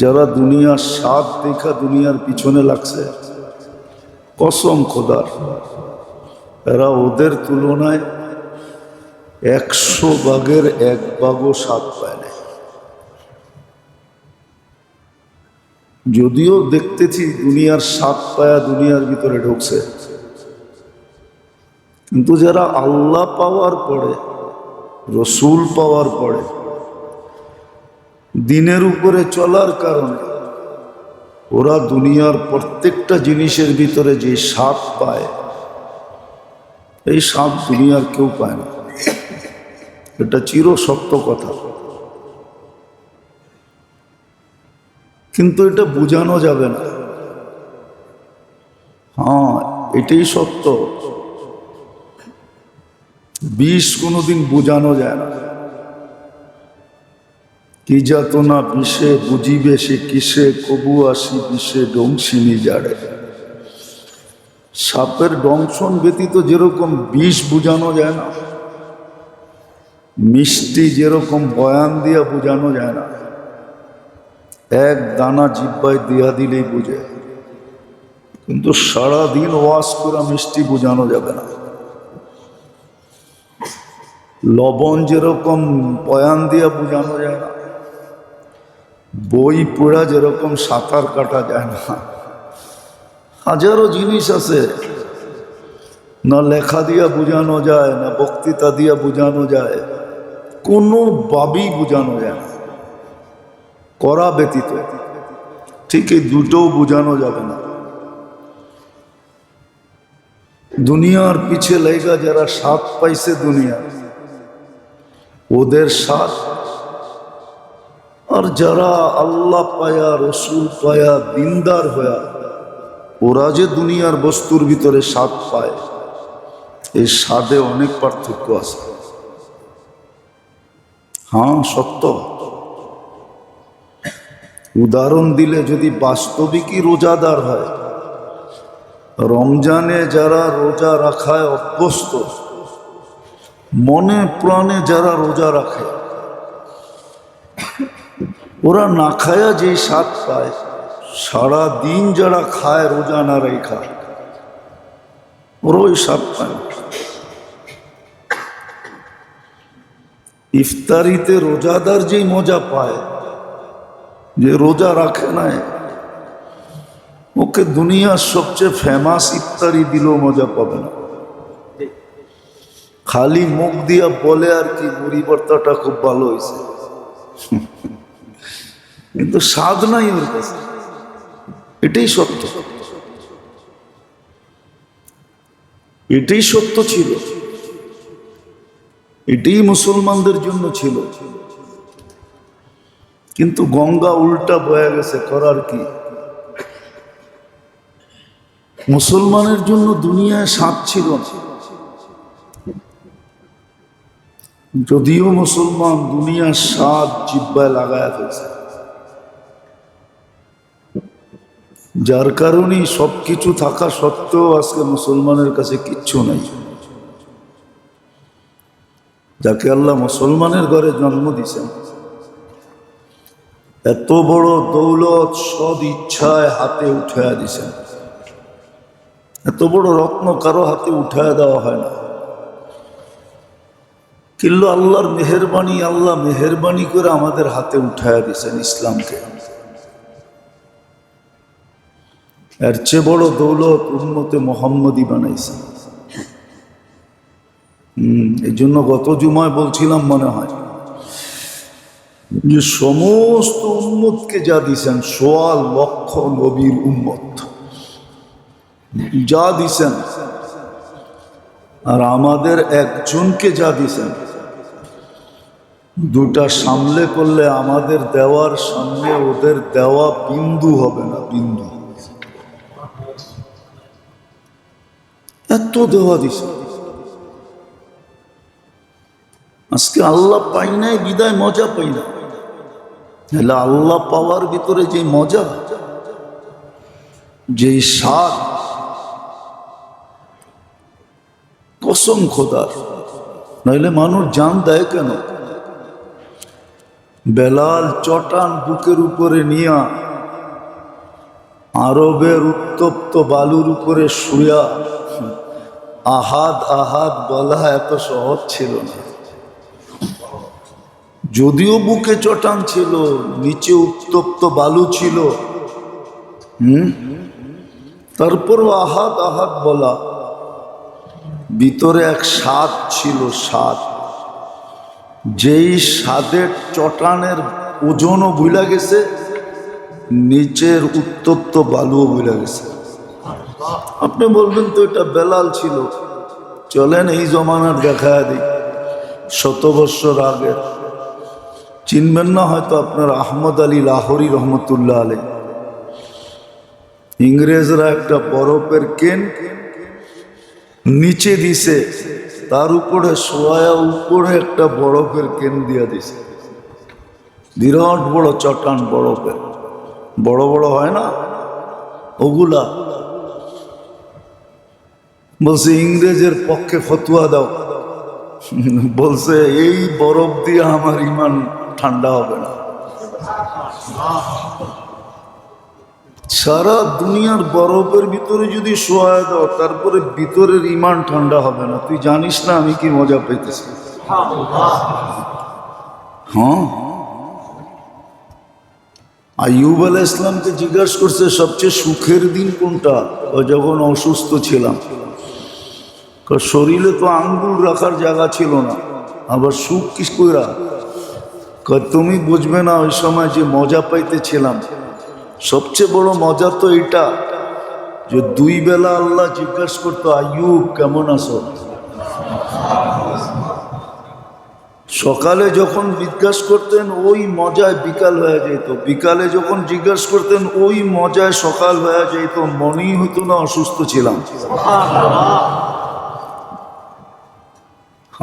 যারা দুনিয়ার স্বাদ দেখা দুনিয়ার পিছনে লাগছে, কসম খোদার। এরা ওদের তুলনায় একশো বাঘের এক বাঘও স্বাদ পায় না। যদিও দেখতেছি দুনিয়ার স্বাদ পায়া দুনিয়ার ভিতরে ঢুকছে, কিন্তু যারা আল্লাহ পাওয়ার পরে, রসুল পাওয়ার পরে দিনের উপরে চলার কারণে ওরা দুনিয়ার প্রত্যেকটা জিনিসের ভিতরে যে সাপ পায়, এই স্বাদ দুনিয়ার কেউ পায় না। এটা চির সত্য কথা। কিন্তু এটা বোঝানো যাবে না। হ্যাঁ এটাই সত্য। বিষ কোনোদিন বোঝানো যায় না। কি যাত না বিষে বুঝিবে সে কিসে, কবু আসি বিষে ডংসিনি জাড়ে। সাপের ডংশন ব্যতীত যেরকম বিষ বুঝানো যায় না, মিষ্টি যেরকম বয়ান দিয়া বোঝানো যায় না, এক দানা জিব্বায় দিয়া দিলেই বুঝে। কিন্তু সারা দিন ওয়াশ করা মিষ্টি বোঝানো যাবে না। লবণ যেরকম বয়ান দিয়া বোঝানো যায় না বই পড়া যেরকম সাঁতার কাটা যায় না। হাজারো জিনিস আছে। না লেখা দিয়া বোঝানো যায়, না বক্তৃতা দিয়া বোঝানো যায়। কোনো ভাবেই বোঝানো যায় না। করা ব্যতীত। ঠিক এই দুটোও বোঝানো যাবে না। দুনিয়ার পিছে লেগা যারা স্বাদ পাইছে দুনিয়া, ওদের স্বাদ আর যারা আল্লাহ পায়া, রসুল পায়া, দিনদার হয়া, ওরা যে দুনিয়ার বস্তুর ভিতরে স্বাদ পায়, এই স্বাদে অনেক পার্থক্য আছে। হ্যাঁ সত্য। উদাহরণ দিলে যদি বাস্তবিকই রোজাদার হয়, রমজানে যারা রোজা রাখায় অভ্যস্ত, মনে প্রাণে যারা রোজা রাখে ওরা না খায়া যে স্বাদ পায়, সারা দিন যারা খায় রোজা না রেখা ওরা ওই স্বাদ পায় ইফতারিতে রোজাদার যেই মজা পায়, যে রোজা রাখে নাই ওকে দুনিয়ার সবচেয়ে ফেমাস ইফতারি দিলেও মজা পাবে না। খালি মুখ দিয়া বলে আর কি মুড়ি খুব ভালো হয়েছে কিন্তু স্বাদ নাই কাছে এটাই সত্য। এটাই সত্য ছিল। এটাই মুসলমানদের জন্য ছিল। কিন্তু গঙ্গা উল্টা বয়ে গেছে, করার কি? মুসলমানের জন্য দুনিয়ায় স্বাদ ছিল যদিও মুসলমান দুনিয়ার স্বাদ জিব্বায় লাগায় ফেলছে। যার কারণেই সব কিছু থাকা সত্ত্বেও আজকে মুসলমানের কাছে কিচ্ছু নাই। যাকে আল্লাহ মুসলমানের ঘরে জন্ম দিছেন এত বড় দৌলত সদ ইচ্ছায় হাতে উঠায় দিছেন এত বড় রত্ন কারও হাতে উঠায় দেওয়া হয় না। কিন্তু আল্লাহর মেহরবানি, আল্লাহ মেহরবানি করে আমাদের হাতে উঠায় দিছেন ইসলামকে। এর চেয়ে বড় দৌলত উন্মতে মোহাম্মদী বানাইছে। এই জন্য গত জুমায় বলছিলাম মনে হয় যে সমস্ত উম্মতকে যা দিছেন, সোয়া লক্ষ নবীর উম্মত। যা দিছেন, আর আমাদের একজনকে যা দিছেন, দুটা সামলে করলে আমাদের দেওয়ার সামনে ওদের দেওয়া বিন্দু হবে না, বিন্দু। এত দেওয়া দিছে। আজকে আল্লাহ পাই নাই, বিদায় মজা পাই না। তাহলে আল্লাহ পাওয়ার ভিতরে যে মজা, যে স্বাদ, কসম খোদার। নইলে মানুষ জান দেয় কেন? বেলাল চটান বুকের উপরে নিয়া, আরবের উত্তপ্ত বালুর উপরে শুয়া আহাদ আহাদ বলা এত সহজ ছিল না। যদিও বুকে চটান ছিল, নিচে উত্তপ্ত বালু ছিল। হুম? তারপরও আহাদ আহাদ বলা। ভিতরে এক স্বাদ ছিল, স্বাদ। যেই স্বাদের চটানের ওজনও ভুলা গেছে, নিচের উত্তপ্ত বালুও ভুলা গেছে। আপনি বলবেন তো এটা বেলাল ছিল। চলেন এই জমানার দেখা দিই। শত বৎসর আগের চিনবেন না হয়তো আপনার আহমদ আলী লাহরি রহমতুল্লাহ আলী ইংরেজরা একটা বরফের কেন নিচে দিছে, তার উপরে সোয়া উপরে একটা বরফের কেন দিয়া দিছে। বিরাট বড় চটান বরফের। বড় বড় হয় না? ওগুলা বলছে, ইংরেজের পক্ষে ফতুয়া দাও। বলছে, এই বরফ দিয়ে আমার ইমান ঠান্ডা হবে না। সারা দুনিয়ার বরফের ভিতরে যদি শোয়া দাও, তারপরে ভিতরের ইমান ঠান্ডা হবে না। তুই জানিস না আমি কি মজা পেতেছি? হ্যাঁ। আইয়ুব আলাহ ইসলামকে জিজ্ঞাসা করছে, সবচেয়ে সুখের দিন কোনটা? যখন অসুস্থ ছিলাম। কারণ শরীরে তো আঙ্গুল রাখার জায়গা ছিল না। আবার সুখ কি কইরা? তুমি বুঝবে না ওই সময় যে মজা পাইতেছিলাম। সবচেয়ে বড় মজা তো এটা যে দুই বেলা আল্লাহ জিজ্ঞাসা করতো, আইয়ুব, কেমন আছো? সকালে যখন জিজ্ঞাসা করতেন, ওই মজায় বিকাল হয়ে যেত। বিকালে যখন জিজ্ঞাসা করতেন, ওই মজায় সকাল হয়ে যেত। মনেই হতো না অসুস্থ ছিলাম।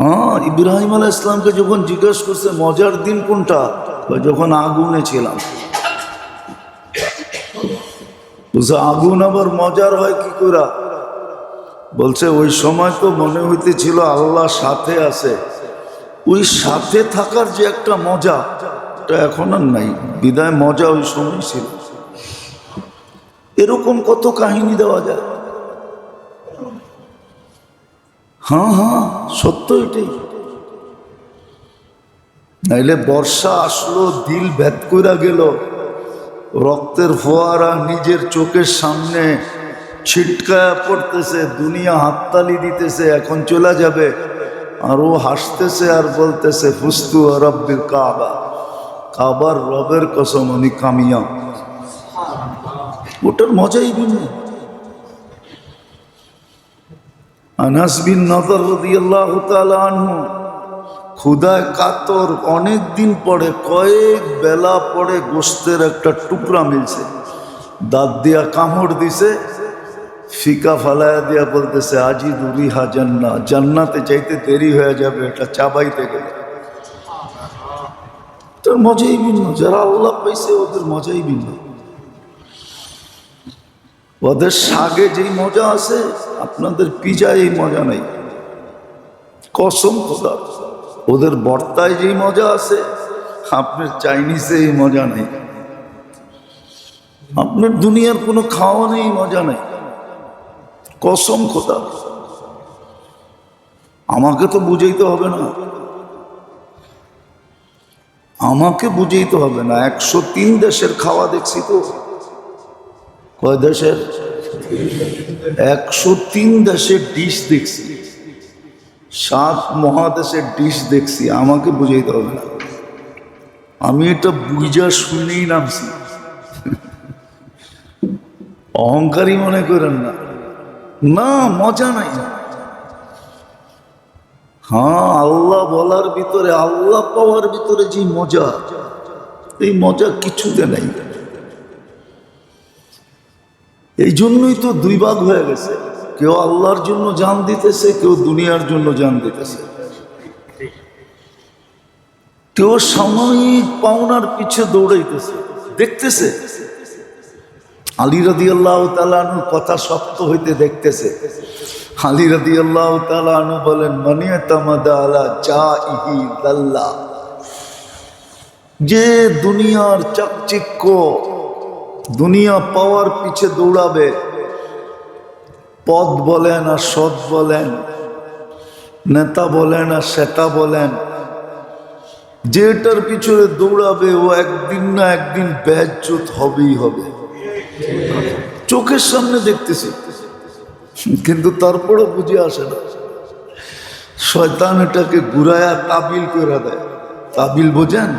হ্যাঁ ইব্রাহিম আলাহ ইসলামকে যখন জিজ্ঞাসা করছে, মজার দিন কোনটা? যখন আগুনে ছিলাম। বলছে, আগুন আবার মজার হয় কি করে বলছে, ওই সময় তো মনে হইতেছিল আল্লাহ সাথে আছে। ওই সাথে থাকার যে একটা মজা এটা এখন আর নাই। বিদায় মজা ওই সময় ছিল। এরকম কত কাহিনী দেওয়া যায়। হ্যাঁ হ্যাঁ সত্য এটাই। নাইলে বর্ষা আসলো, দিল ভেদ কইরা গেল। রক্তের ফোয়ারা নিজের চোখের সামনে ছিটকায়া পড়তেছে, দুনিয়া হাততালি দিতেছে, এখন চলে যাবে। আর ও হাসতেছে আর বলতেছে, ফুস্তু রব্বির কাবা। কাবার রবের কসম আমি কামিয়া ওটার মজাই ভিন্ন। আনাস বিন নদর রাদিয়াল্লাহু আনহু ক্ষুদায় কাতর অনেক দিন পরে কয়েক বেলা পরে গোস্তের একটা টুকরা মিলছে। দাঁত দিয়া কামড় দিছে, ফিকা ফালায়া দিয়া বলতেছে আজি দুরিহা জান্না জান্নাতে চাইতে দেরি হয়ে যাবে, এটা চাবাইতে গেলে। তোর মজাই ভিন্ন, যারা আল্লাহ পাইছে ওদের মজাই ভিন্ন। ওদের শাগে যেই মজা আছে, আপনাদের পিজায় এই মজা নেই। কসম খোদা, ওদের বর্তায় যেই মজা আছে, আপনার চাইনিজে এই মজা নেই। আপনার দুনিয়ার কোনো খাওয়া নেই মজা নেই। কসম খোদা, আমাকে তো বুঝাইতে হবে না। আমাকে বুঝাইতে হবে না। একশো তিন দেশের খাওয়া দেখছি তো। কয় দেশের? একশো তিন দেশের ডিশ দেখছি। সাত মহাদেশের ডিশ দেখছি। আমাকে বুঝাইতে হবে না। আমি এটা বুঝা শুনেই নামছি। অহংকারী মনে করেন না। না, মজা নাই। হ্যাঁ আল্লাহ বলার ভিতরে, আল্লাহ পাওয়ার ভিতরে যে মজা, এই মজা কিছুতে নেই। এই জন্যই তো দুই ভাগ হয়ে গেছে। কেউ আল্লাহর জন্য জান দিতেছে, কেউ দুনিয়ার জন্য জান দিতেছে। কেউ সাময়িক পাওনার পিছে দৌড়াইতেছে। দেখতেছে? আলী রাদি আল্লাহ তালানুর কথা শক্ত হইতে দেখতেছে। আলী রাদি আল্লাহ তালানু বলেন মনিয়া তামাদা চা ইহি দাল্লা। যে দুনিয়ার চাকচিক্য দুনিয়া পাওয়ার পিছে দৌড়াবে। পদ বলেন আর সৎ বলেন, নেতা বলেন আর সেতা বলেন। যেটার পিছনে দৌড়াবে, ও একদিন না একদিন ব্যাজ্যুত হবেই হবে। চোখের সামনে দেখতেছি, কিন্তু তারপরও বুঝে আসে না। শয়তান এটাকে ঘুরায়া তাবিল করে দেয়। তাবিল বোঝেন?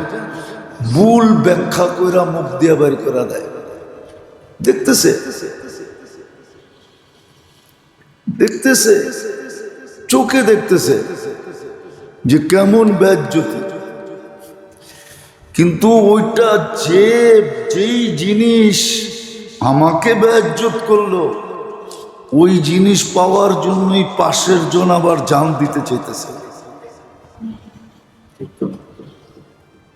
ভুল ব্যাখ্যা কইরা মুখ দিয়া বের করে দেয়। দেখতেছে। দেখতেছে। চোখে দেখতেছে যে কেমন ব্যাজ্যতি কিন্তু ওইটা যে, যেই জিনিস আমাকে ব্যাজ্যত করল, ওই জিনিস পাওয়ার জন্যই পাশের জন আবার জান দিতে চাইতেছে।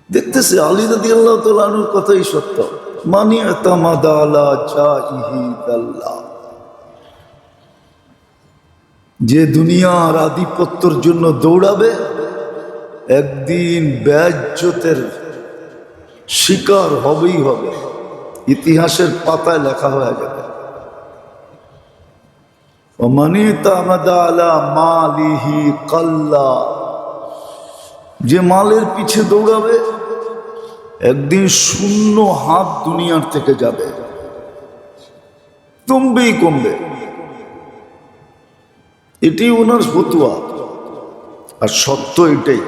দেখতেছে আলী রাদি আল্লাহ তালুর কথাই সত্য। মানি যে দুনিয়ার আধিপত্যর জন্য দৌড়াবে, একদিন ব্যাজ্যতের শিকার হবেই হবে। ইতিহাসের পাতায় লেখা হয়ে যাবে। মালিহি কাল্লা। যে মালের পিছে দৌড়াবে একদিন শূন্য হাত দুনিয়ার থেকে যাবে। কমবেই কমবে। এটি ওনার ফতুয়া। আর সত্য এটাই।